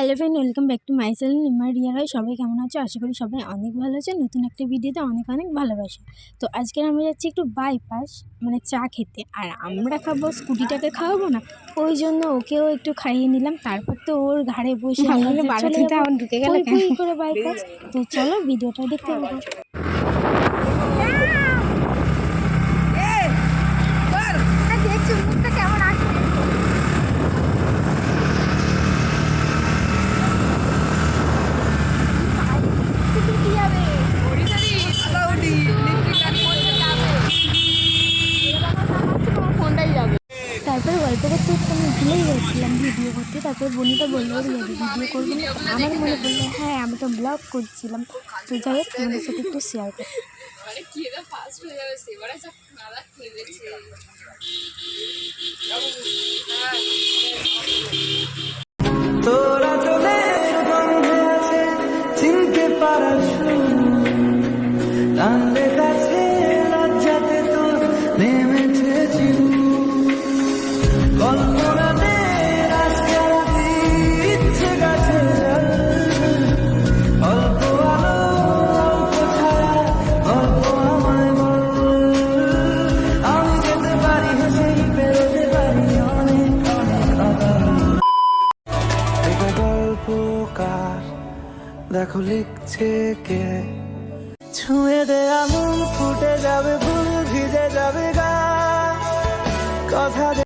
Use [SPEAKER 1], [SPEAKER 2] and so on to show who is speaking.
[SPEAKER 1] Hello friend welcome back to my channel ইমার Riya Roy সবাই কেমন আছে? আশা করি সবাই অনেক ভালো আছে। নতুন একটা ভিডিওতে অনেক অনেক ভালোবাসে। তো আজকে আমরা যাচ্ছি একটু বাইপাস মানে চা খেতে। আর আমরা খাব স্কুটিটাকে খাওয়াবো না। ওই জন্য ওকেও একটু খাইয়ে নিলাম। তারপর তো ওর ঘাড়ে বসে
[SPEAKER 2] ঢুকে গেল
[SPEAKER 1] করে বাইপাস তো চলো ভিডিওটা দেখতে পাবো
[SPEAKER 2] দেখছি মুখটা কেমন আছে ফোনটাই যাবে
[SPEAKER 1] তারপরে গল্প করতে করতে আমি ভুলেই গেছিলাম ভিডিও করতে তারপরে বনিতা বলল ভিডিও করবি আমার মনে পড়ল হ্যাঁ আমি তো ব্লগ করছিলাম। তো যাই হোক তোমাদের সাথে একটু শেয়ার করি।
[SPEAKER 3] দেখো লিখছে কে? ছুঁয়ে দে আমুল ফুটে যাবে ভুল ভিজে যাবে গা। কথা